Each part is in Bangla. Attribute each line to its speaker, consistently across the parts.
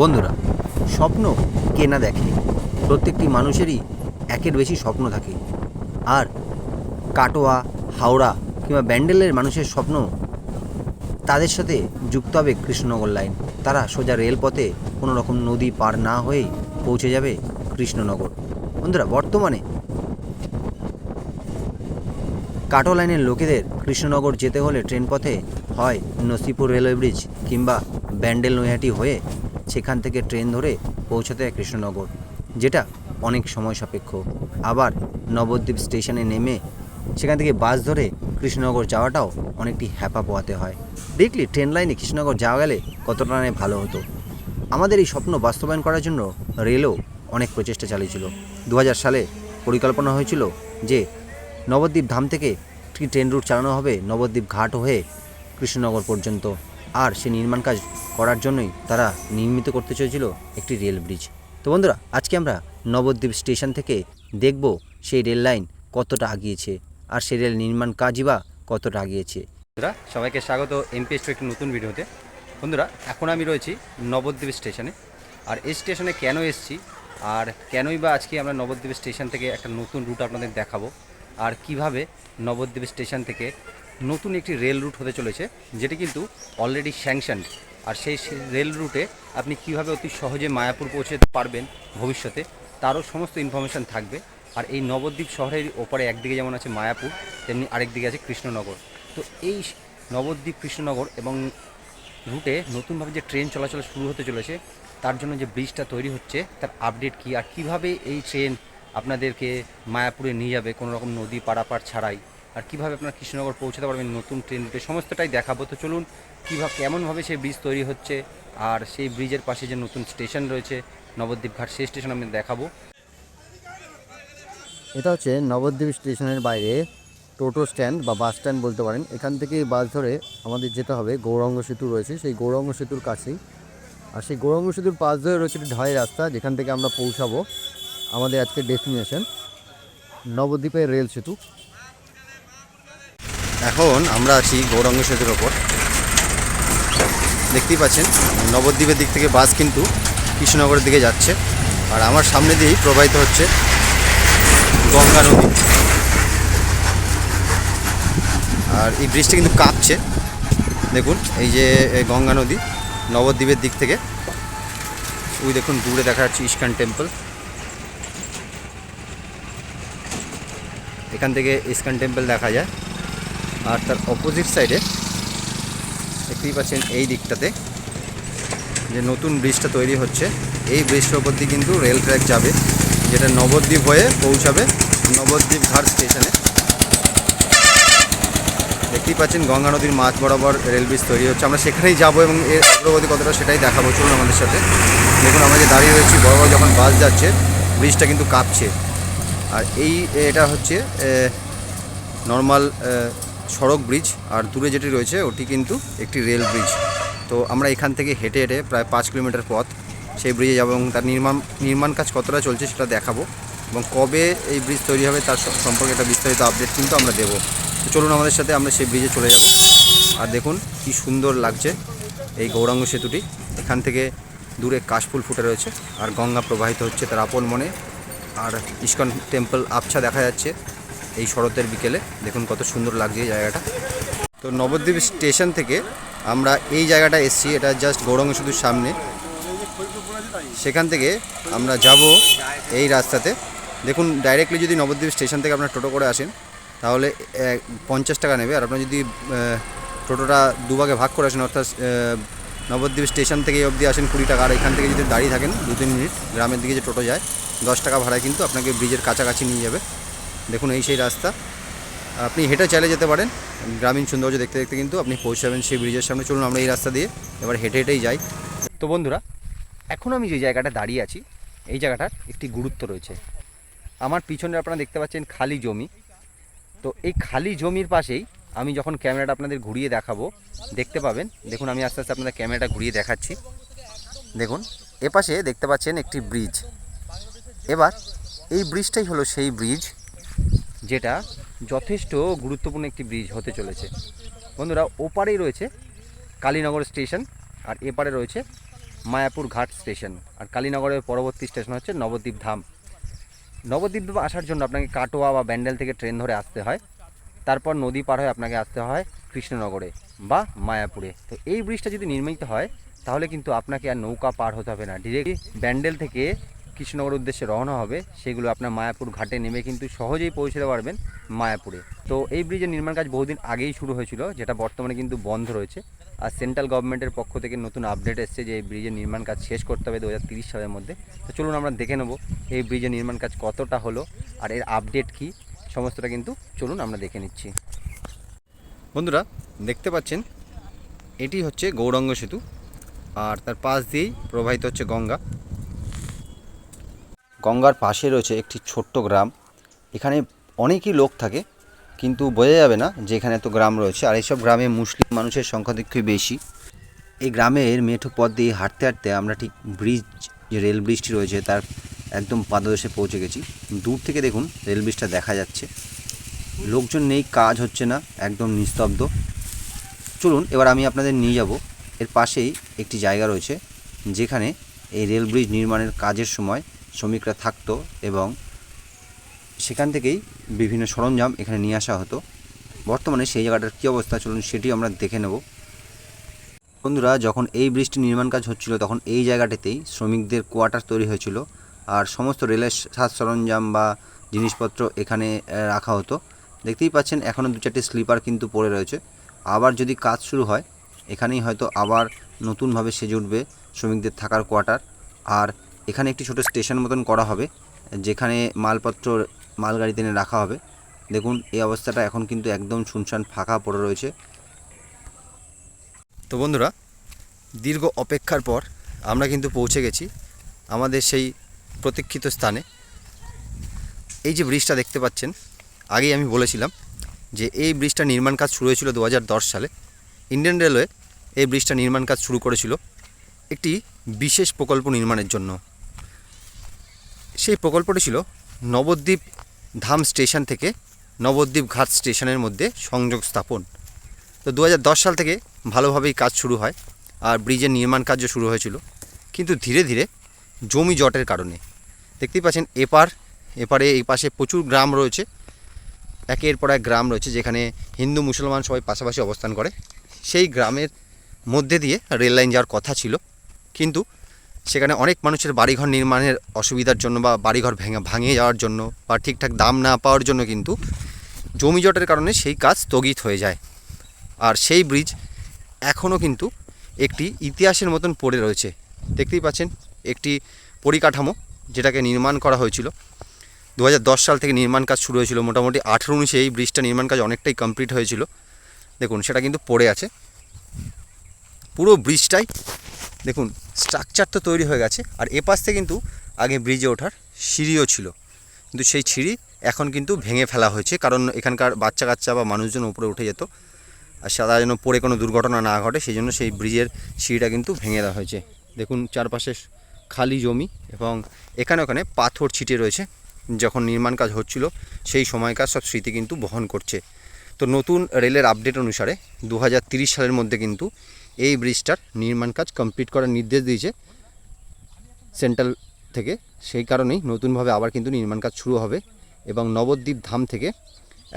Speaker 1: বন্ধুরা, স্বপ্ন কে না দেখে। প্রত্যেকটি মানুষেরই একের বেশি স্বপ্ন থাকে। আর কাটোয়া, হাওড়া কিংবা ব্যান্ডেলের মানুষের স্বপ্ন তাদের সাথে যুক্ত হবে কৃষ্ণনগর লাইন। তারা সোজা রেলপথে কোনো রকম নদী পার না হয়ে পৌঁছে যাবে কৃষ্ণনগর। বন্ধুরা, বর্তমানে কাটো লাইনের লোকেদের কৃষ্ণনগর যেতে হলে ট্রেন পথে হয় নসিপুর রেলওয়ে ব্রিজ কিংবা ব্যান্ডেল নৈহাটি হয়ে সেখান থেকে ট্রেন ধরে পৌঁছাতে হয় কৃষ্ণনগর, যেটা অনেক সময় সাপেক্ষ। আবার নবদ্বীপ স্টেশনে নেমে সেখান থেকে বাস ধরে কৃষ্ণনগর যাওয়াটাও অনেকটি হ্যাপা পোয়াতে হয়। দেখলি, ট্রেন লাইনে কৃষ্ণনগর যাওয়া গেলে কতটা না ভালো হতো। আমাদের এই স্বপ্ন বাস্তবায়ন করার জন্য রেলও অনেক প্রচেষ্টা চালিয়েছিল। দু হাজার সালে পরিকল্পনা হয়েছিল যে নবদ্বীপ ধাম থেকে একটি ট্রেন রুট চালানো হবে নবদ্বীপ ঘাট হয়ে কৃষ্ণনগর পর্যন্ত। আর সে নির্মাণ কাজ করার জন্যই তারা নির্মিত করতে চেয়েছিল একটি রেল ব্রিজ। তো বন্ধুরা, আজকে আমরা নবদ্বীপ স্টেশন থেকে দেখব সেই রেল লাইন কতটা আগিয়েছে আর সেই রেল নির্মাণ কাজই বা কতটা আগিয়েছে। বন্ধুরা, সবাইকে স্বাগত এমপিএস একটি নতুন ভিডিওতে। বন্ধুরা, এখন আমি রয়েছি নবদ্বীপ স্টেশনে। আর এই স্টেশনে কেন এসেছি আর কেনই বা আজকে আমরা নবদ্বীপ স্টেশন থেকে একটা নতুন রুট আপনাদের দেখাবো আর কীভাবে নবদ্বীপ স্টেশন থেকে নতুন একটি রেল রুট হতে চলেছে, যেটি কিন্তু অলরেডি স্যাংশন আর সেই রেল রুটে আপনি কীভাবে অতি সহজে মায়াপুর পৌঁছে পারবেন ভবিষ্যতে, তারও সমস্ত ইনফরমেশান থাকবে। আর এই নবদ্বীপ শহরের ওপরে একদিকে যেমন আছে মায়াপুর, তেমনি আরেকদিকে আছে কৃষ্ণনগর। তো এই নবদ্বীপ কৃষ্ণনগর এবং রুটে নতুনভাবে যে ট্রেন চলাচল শুরু হতে চলেছে, তার জন্য যে ব্রিজটা তৈরি হচ্ছে, তার আপডেট কী? আর কীভাবে এই ট্রেন আপনাদেরকে মায়াপুরে নিয়ে যাবে? কোনো রকম নদী পারাপার ছাড়াই। আর কীভাবে আপনারা কৃষ্ণনগর পৌঁছাতে পারবেন নতুন ট্রেন রুটে? সমস্তটাই দেখাবো। তো চলুন, কীভাবে, কেমনভাবে সেই ব্রিজ তৈরি হচ্ছে আর সেই ব্রিজের পাশে যে নতুন স্টেশন রয়েছে, নবদ্বীপ ঘাট, সেই স্টেশন আমি দেখাবো। এটা হচ্ছে নবদ্বীপ স্টেশনের বাইরে টোটো স্ট্যান্ড বা বাস স্ট্যান্ড বলতে পারেন। এখান থেকে বাস ধরে আমাদের যেতে হবে, গৌরাঙ্গ সেতু রয়েছে। সেই গৌরাঙ্গ সেতুর কাছেই। আর সেই গৌরাঙ্গ সেতুর পাশ ধরে রয়েছে একটি ঢাই রাস্তা, যেখান থেকে আমরা পৌঁছাবো আমাদের আজকের ডেস্টিনেশন, নবদ্বীপের রেল সেতু। এখন আমরা আছি গৌরাঙ্গ সেতুর ওপর। দেখতেই পাচ্ছেন, নবদ্বীপের দিক থেকে বাস কিন্তু কৃষ্ণনগরের দিকে যাচ্ছে। আর আমার সামনে দিয়েই প্রবাহিত হচ্ছে গঙ্গা নদী। আর এই ব্রিজটা কিন্তু কাঁপছে। দেখুন, এই যে গঙ্গা নদী নবদ্বীপের দিক থেকে। ওই দেখুন, দূরে দেখা যাচ্ছে ইস্কান টেম্পল। এখান থেকে ইস্কান টেম্পল দেখা যায়। আর তার অপোজিট সাইডে দেখতেই পাচ্ছেন এই দিকটাতে যে নতুন ব্রিজটা তৈরি হচ্ছে। এই ব্রিজটার উপর দিয়ে কিন্তু রেল ট্র্যাক যাবে, যেটা নবদ্বীপ হয়ে পৌঁছাবে নবদ্বীপ ঘাট স্টেশনে দেখতেই পাচ্ছেন গঙ্গা নদীর মাছ বরাবর রেল ব্রিজ তৈরি হচ্ছে। আমরা সেখানেই যাব এবং এর অগ্রগতি কতটা সেটাই দেখাবো। চলুন আমাদের সাথে। দেখুন, আমরা যে দাঁড়িয়ে রয়েছি, বড় বড় যখন বাস যাচ্ছে ব্রিজটা কিন্তু কাঁপছে। আর এই, এটা হচ্ছে নর্মাল সড়ক ব্রিজ আর দূরে যেটি রয়েছে, ওটি কিন্তু একটি রেল ব্রিজ তো আমরা এখান থেকে হেঁটে হেঁটে প্রায় পাঁচ কিলোমিটার পথ সেই ব্রিজে যাব এবং তার নির্মাণ নির্মাণ কাজ কতটা চলছে সেটা দেখাবো এবং কবে এই ব্রিজ তৈরি হবে তার সম্পর্কে একটা বিস্তারিত আপডেট কিন্তু আমরা দেবো। তো চলুন আমাদের সাথে আমরা সেই ব্রিজে চলে যাব আর দেখুন কি সুন্দর লাগছে এই গৌরাঙ্গ সেতুটি। এখান থেকে দূরে কাশফুল ফুটে রয়েছে আর গঙ্গা প্রবাহিত হচ্ছে তার আপন মনে। আর ইস্কন টেম্পল আবছা দেখা যাচ্ছে। এই শরতের বিকেলে। দেখুন কত সুন্দর লাগছে এই জায়গাটা। তো নবদ্বীপ স্টেশন থেকে আমরা এই জায়গাটা এসছি। এটা জাস্ট গৌরাঙ্গ সেতুর সামনে। সেখান থেকে আমরা যাব এই রাস্তাতে। দেখুন ডাইরেক্টলি যদি নবদ্বীপ স্টেশন থেকে আপনার টোটো করে আসেন, তাহলে পঞ্চাশ টাকা নেবে। আর আপনার যদি টোটোটা দুভাগে ভাগ করে আসেন, অর্থাৎ নবদ্বীপ স্টেশন থেকে অবধি আসেন কুড়ি টাকা, আর এখান থেকে যদি দাঁড়িয়ে থাকেন দু তিন মিনিট, গ্রামের দিকে যে টোটো যায়, দশ টাকা ভাড়ায় কিন্তু আপনাকে ব্রিজের কাছাকাছি নিয়ে যাবে। দেখুন, এই সেই রাস্তা। আপনি হেঁটে চাইলে যেতে পারেন। গ্রামীণ সৌন্দর্য দেখতে দেখতে কিন্তু আপনি পৌঁছাবেন সেই ব্রিজের সামনে। চলুন, আমরা এই রাস্তা দিয়ে এবার হেঁটে হেঁটেই যাই। তো বন্ধুরা, এখন আমি যে জায়গাটা দাঁড়িয়ে আছি, এই জায়গাটার একটি গুরুত্ব রয়েছে। আমার পিছনে আপনারা দেখতে পাচ্ছেন খালি জমি। তো এই খালি জমির পাশেই আমি যখন ক্যামেরাটা আপনাদের ঘুরিয়ে দেখাবো, দেখতে পাবেন। দেখুন, আমি আস্তে আস্তে আপনাদের ক্যামেরাটা ঘুরিয়ে দেখাচ্ছি। দেখুন, এপাশে দেখতে পাচ্ছেন একটি ব্রিজ এবার এই ব্রিজটাই হলো সেই ব্রিজ যেটা যথেষ্ট গুরুত্বপূর্ণ একটি ব্রিজ হতে চলেছে। বন্ধুরা, ওপারেই রয়েছে কালীনগর স্টেশন আর এপারে রয়েছে মায়াপুর ঘাট স্টেশন আর কালীনগরের পরবর্তী স্টেশন হচ্ছে নবদ্বীপ ধাম। নবদ্বীপ ধাম আসার জন্য আপনাকে কাটোয়া বা ব্যান্ডেল থেকে ট্রেন ধরে আসতে হয়। তারপর নদী পার হয়ে আপনাকে আসতে হয় কৃষ্ণনগরে বা মায়াপুরে। তো এই ব্রিজটা যদি নির্মিত হয়, তাহলে কিন্তু আপনাকে আর নৌকা পার হতে হবে না। ডিরেক্টলি ব্যান্ডেল থেকে কৃষ্ণনগর উদ্দেশ্যে রওনা হবে, সেগুলো আপনার মায়াপুর ঘাটে নেমে কিন্তু সহজেই পৌঁছতে পারবেন মায়াপুরে। তো এই ব্রিজের নির্মাণ কাজ বহুদিন আগেই শুরু হয়েছিল, যেটা বর্তমানে কিন্তু বন্ধ রয়েছে। আর সেন্ট্রাল গভর্নমেন্টের পক্ষ থেকে নতুন আপডেট এসছে যে এই ব্রিজের নির্মাণ কাজ শেষ করতে হবে দু সালের মধ্যে। তো চলুন আমরা দেখে নেব এই ব্রিজের নির্মাণ কাজ কতটা হলো আর এর আপডেট কি, সমস্তটা কিন্তু চলুন আমরা দেখে নিচ্ছি। বন্ধুরা, দেখতে পাচ্ছেন, এটি হচ্ছে গৌরাঙ্গ সেতু, আর তার পাশ দিয়েই প্রবাহিত হচ্ছে গঙ্গা। গঙ্গার পাশে রয়েছে একটি ছোট্ট গ্রাম। এখানে অনেকই লোক থাকে, কিন্তু বোঝা যাবে না যে এখানে এত গ্রাম রয়েছে। আর এইসব গ্রামে মুসলিম মানুষের সংখ্যা দেখতে বেশি। এই গ্রামের মেঠো পথ দিয়ে হাঁটতে হাঁটতে আমরা ঠিক ব্রিজ যে রেল ব্রিজটি রয়েছে, তার একদম পাদদেশে পৌঁছে গেছি। দূর থেকে দেখুন রেল ব্রিজটা দেখা যাচ্ছে। লোকজন নেই, কাজ হচ্ছে না, একদম নিস্তব্ধ। চলুন, এবার আমি আপনাদের নিয়ে যাব। এর পাশেই একটি জায়গা রয়েছে, যেখানে এই রেল ব্রিজ নির্মাণের কাজের সময় শ্রমিকরা থাকতো এবং সেখান থেকেই বিভিন্ন সরঞ্জাম এখানে নিয়ে আসা হতো। বর্তমানে সেই জায়গাটার কী অবস্থা চলুন সেটি আমরা দেখে নেব। বন্ধুরা, যখন এই ব্রিজটি নির্মাণ কাজ হচ্ছিল, তখন এই জায়গাটিতেই শ্রমিকদের কোয়ার্টার তৈরি হয়েছিল আর সমস্ত রেলের সাজ সরঞ্জাম বা জিনিসপত্র এখানে রাখা হতো। দেখতেই পাচ্ছেন, এখনও দু চারটি স্লিপার কিন্তু পড়ে রয়েছে। আবার যদি কাজ শুরু হয়, এখানেই হয়তো আবার নতুনভাবে সেজে উঠবে শ্রমিকদের থাকার কোয়ার্টার। আর এখানে একটি ছোট স্টেশন মতন করা হবে, যেখানে মালপত্র মালগাড়িতে এনে রাখা হবে। দেখুন, এই অবস্থাটা এখন কিন্তু একদম শুনশান ফাঁকা পড়ে রয়েছে। তো বন্ধুরা, দীর্ঘ অপেক্ষার পর আমরা কিন্তু পৌঁছে গেছি আমাদের সেই প্রতীক্ষিত স্থানে। এই যে ব্রিজটা দেখতে পাচ্ছেন, আগেই আমি বলেছিলাম যে এই ব্রিজটা নির্মাণ কাজ শুরু হয়েছিল দু হাজার দশ সালে। ইন্ডিয়ান রেলওয়ে এই ব্রিজটা নির্মাণ কাজ শুরু করেছিল একটি বিশেষ প্রকল্প নির্মাণের জন্য। সেই প্রকল্পটি ছিল নবদ্বীপ ধাম স্টেশন থেকে নবদ্বীপ ঘাট স্টেশনের মধ্যে সংযোগ স্থাপন। তো দু হাজার দশ সাল থেকে ভালোভাবেই কাজ শুরু হয় আর ব্রিজের নির্মাণ কার্য শুরু হয়েছিল। কিন্তু ধীরে ধীরে জমি জটের কারণে। দেখতেই পাচ্ছেন এপার, এপারে এই পাশে প্রচুর গ্রাম রয়েছে। একের পর এক গ্রাম রয়েছে যেখানে হিন্দু মুসলমান সবাই পাশাপাশি অবস্থান করে। সেই গ্রামের মধ্যে দিয়ে রেল লাইন যাওয়ার কথা ছিল। কিন্তু সেখানে অনেক মানুষের বাড়িঘর নির্মাণের অসুবিধার জন্য বা বাড়িঘর ভেঙে ভাঙিয়ে যাওয়ার জন্য বা ঠিকঠাক দাম না পাওয়ার জন্য কিন্তু জমি জটের কারণে সেই কাজ স্থগিত হয়ে যায়। আর সেই ব্রিজ এখনও কিন্তু একটি ইতিহাসের মতন পড়ে রয়েছে। দেখতেই পাচ্ছেন, একটি পরিকাঠামো যেটাকে নির্মাণ করা হয়েছিল। দু হাজার দশ সাল থেকে নির্মাণ কাজ শুরু হয়েছিল। মোটামুটি আঠেরো উনিশে এই ব্রিজটা নির্মাণ কাজ অনেকটাই কমপ্লিট হয়েছিল। দেখুন, সেটা কিন্তু পড়ে আছে। পুরো ব্রিজটাই, দেখুন স্ট্রাকচার তো তৈরি হয়ে গেছে, আর এপাশ থেকে কিন্তু আগে ব্রিজে ওঠার সিঁড়িও ছিল। কিন্তু সেই সিঁড়ি এখন কিন্তু ভেঙে ফেলা হয়েছে, কারণ এখানকার বাচ্চা কাচ্চা বা মানুষজন উপরে উঠে যেত, আর সাদা যেন পড়ে কোনো দুর্ঘটনা না ঘটে, সেই জন্য সেই ব্রিজের সিঁড়িটা কিন্তু ভেঙে দেওয়া হয়েছে। দেখুন, চারপাশে খালি জমি এবং এখানে ওখানে পাথর ছিটে রয়েছে, যখন নির্মাণ কাজ হচ্ছিল, সেই সময়কার সব স্মৃতি কিন্তু বহন করছে। তো নতুন রেলের আপডেট অনুসারে দু সালের মধ্যে কিন্তু এই ব্রিজটার নির্মাণ কাজ কমপ্লিট করার নির্দেশ দিয়েছে সেন্ট্রাল থেকে। সেই কারণেই নতুনভাবে আবার কিন্তু নির্মাণ কাজ শুরু হবে এবং নবদ্বীপ ধাম থেকে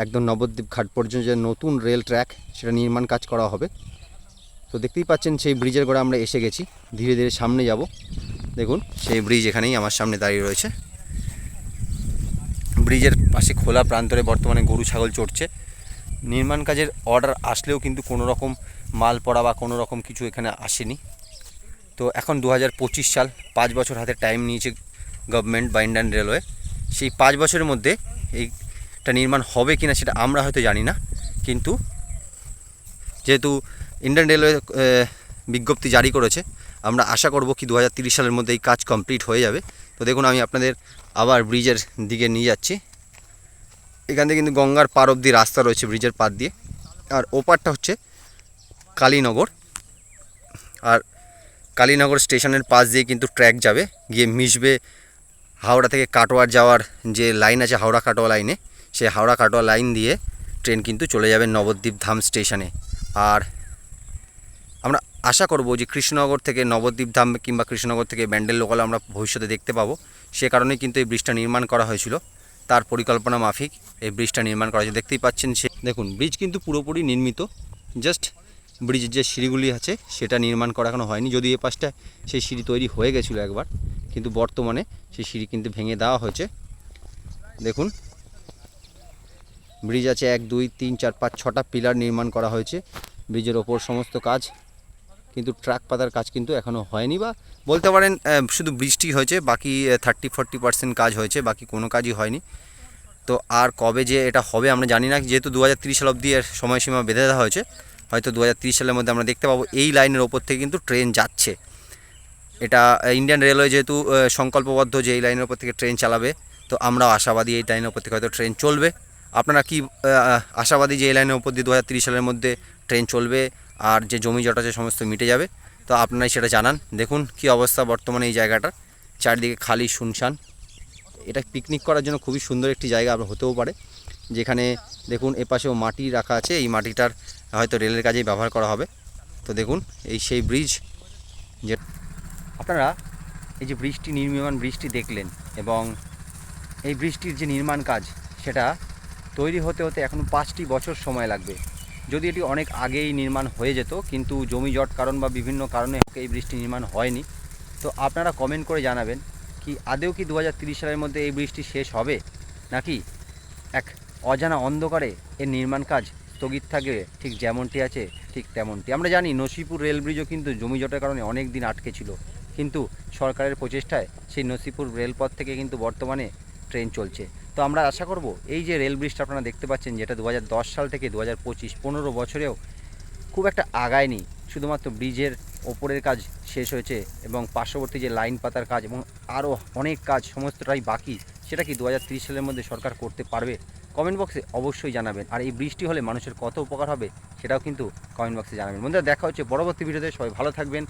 Speaker 1: একদম নবদ্বীপ ঘাট পর্যন্ত যে নতুন রেল ট্র্যাক সেটা নির্মাণ কাজ করা হবে। তো দেখতেই পাচ্ছেন সেই ব্রিজের গোড়া আমরা এসে গেছি। ধীরে ধীরে সামনে যাব। দেখুন, সেই ব্রিজ এখানেই আমার সামনে দাঁড়িয়ে রয়েছে। ব্রিজের পাশে খোলা প্রান্তরে বর্তমানে গরু, ছাগল চড়ছে। নির্মাণ কাজের অর্ডার আসলেও কিন্তু কোনো রকম মাল পড়া বা কোনো রকম কিছু এখানে আসেনি। তো এখন দু হাজার পঁচিশ সাল পাঁচ বছর হাতে টাইম নিয়েছে গভর্নমেন্ট বা ইন্ডিয়ান রেলওয়ে সেই পাঁচ বছরের মধ্যে এইটা নির্মাণ হবে কি না সেটা আমরা হয়তো জানি না। কিন্তু যেহেতু ইন্ডিয়ান রেলওয়ে বিজ্ঞপ্তি জারি করেছে, আমরা আশা করব কি দু সালের মধ্যে এই কাজ কমপ্লিট হয়ে যাবে। তো দেখুন, আমি আপনাদের আবার ব্রিজের দিকে নিয়ে যাচ্ছি। এখান থেকে কিন্তু গঙ্গার পার অব্দি রাস্তা রয়েছে ব্রিজের পার দিয়ে। আর ওপারটা হচ্ছে কালীনগর। আর কালীনগর স্টেশনের পাশ দিয়ে কিন্তু ট্র্যাক যাবে, গিয়ে মিশবে হাওড়া থেকে কাটোয়ার যাওয়ার যে লাইন আছে হাওড়া কাটোয়া লাইনে, সেই হাওড়া কাটোয়া লাইন দিয়ে ট্রেন কিন্তু চলে যাবে নবদ্বীপ ধাম স্টেশনে। আর আমরা আশা করব যে কৃষ্ণনগর থেকে নবদ্বীপ ধাম কিংবা কৃষ্ণনগর থেকে ব্যান্ডেল লোকাল আমরা ভবিষ্যতে দেখতে পাবো। সে কারণেই কিন্তু এই ব্রিজটা নির্মাণ করা হয়েছিল। তার পরিকল্পনা মাফিক। এই ব্রিজটা নির্মাণ করা হয়েছে দেখতেই পাচ্ছেন সে। দেখুন, ব্রিজ কিন্তু পুরোপুরি নির্মিত। জাস্ট ব্রিজের যে সিঁড়িগুলি আছে, সেটা নির্মাণ করা এখনও হয়নি। যদি এ পাশটা সেই সিঁড়ি তৈরি হয়ে গেছিল একবার, কিন্তু বর্তমানে সেই সিঁড়ি কিন্তু ভেঙে দেওয়া হয়েছে। দেখুন, ব্রিজ আছে এক, দুই, তিন, চার, পাঁচ, ছটা পিলার নির্মাণ করা হয়েছে। ব্রিজের ওপর সমস্ত কাজ কিন্তু ট্রাক পাতার কাজ কিন্তু এখনও হয়নি বা বলতে পারেন শুধু বৃষ্টি হয়েছে, বাকি থার্টি ফোরটি পার্সেন্ট কাজ হয়েছে, বাকি কোনো কাজই হয়নি। তো আর কবে যে এটা হবে আমরা জানি না, যেহেতু দু হাজার তিরিশ সাল অবধি এর সময়সীমা বেঁধে দেওয়া হয়েছে, হয়তো দু হাজার তিরিশ সালের মধ্যে আমরা দেখতে পাবো এই লাইনের ওপর থেকে কিন্তু ট্রেন যাচ্ছে। এটা ইন্ডিয়ান রেলওয়ে যেহেতু সংকল্পবদ্ধ যে এই লাইনের ওপর থেকে ট্রেন চালাবে, তো আমরাও আশাবাদী এই লাইনের ওপর থেকে হয়তো ট্রেন চলবে। আপনারা কি আশাবাদী যে এই লাইনের ওপর দিয়ে দু হাজার তিরিশ সালের মধ্যে ট্রেন চলবে? আর যে জমি জট আছে সমস্ত মিটে যাবে, তো আপনারাই সেটা জানান। দেখুন কি অবস্থা বর্তমানে এই জায়গাটার চারিদিকে খালি শুনশান। এটা পিকনিক করার জন্য খুবই সুন্দর একটি জায়গা আবার হতেও পারে। যেখানে দেখুন এপাশেও মাটি রাখা আছে। এই মাটিটার হয়তো রেলের কাজেই ব্যবহার করা হবে। তো দেখুন, এই সেই ব্রিজ যে আপনারা এই যে ব্রিজটি নির্মাণ ব্রিজটি দেখলেন এবং এই ব্রিজটির যে নির্মাণ কাজ, সেটা তৈরি হতে হতে এখনও পাঁচটি বছর সময় লাগবে। যদি এটি অনেক আগেই নির্মাণ হয়ে যেত, কিন্তু জমি জট কারণ বা বিভিন্ন কারণে এই ব্রিজটি নির্মাণ হয়নি। তো আপনারা কমেন্ট করে জানাবেন কি আদেও কি দু সালের মধ্যে এই ব্রিজটি শেষ হবে? নাকি এক অজানা অন্ধকারে এর নির্মাণ কাজ স্থগিত থাকবে? ঠিক যেমনটি আছে, ঠিক তেমনটি। আমরা জানি নসিপুর রেল ব্রিজও কিন্তু জমি জটের কারণে অনেক দিন আটকে ছিল। কিন্তু সরকারের প্রচেষ্টায় সেই নসিপুর রেলপথ থেকে কিন্তু বর্তমানে ট্রেন চলছে। তো আমরা আশা করব এই যে রেল ব্রিজটা আপনারা দেখতে পাচ্ছেন, যেটা দু হাজার দশ সাল থেকে দু হাজার পঁচিশ পনেরো বছরেও খুব একটা আগায়নি, শুধুমাত্র ব্রিজের ওপরের কাজ শেষ হয়েছে এবং পার্শ্ববর্তী যে লাইন পাতার কাজ এবং আরও অনেক কাজ সমস্তটাই বাকি, সেটা কি দু সালের মধ্যে সরকার করতে পারবে? কমেন্ট বক্সে অবশ্যই জানাবেন। আর এই বৃষ্টি হলে মানুষের কত উপকার হবে, সেটাও কিন্তু কমেন্ট বক্সে জানাবেন। বন্ধুরা, দেখা হচ্ছে পরবর্তী ভিডিওতে। সবাই ভালো থাকবেন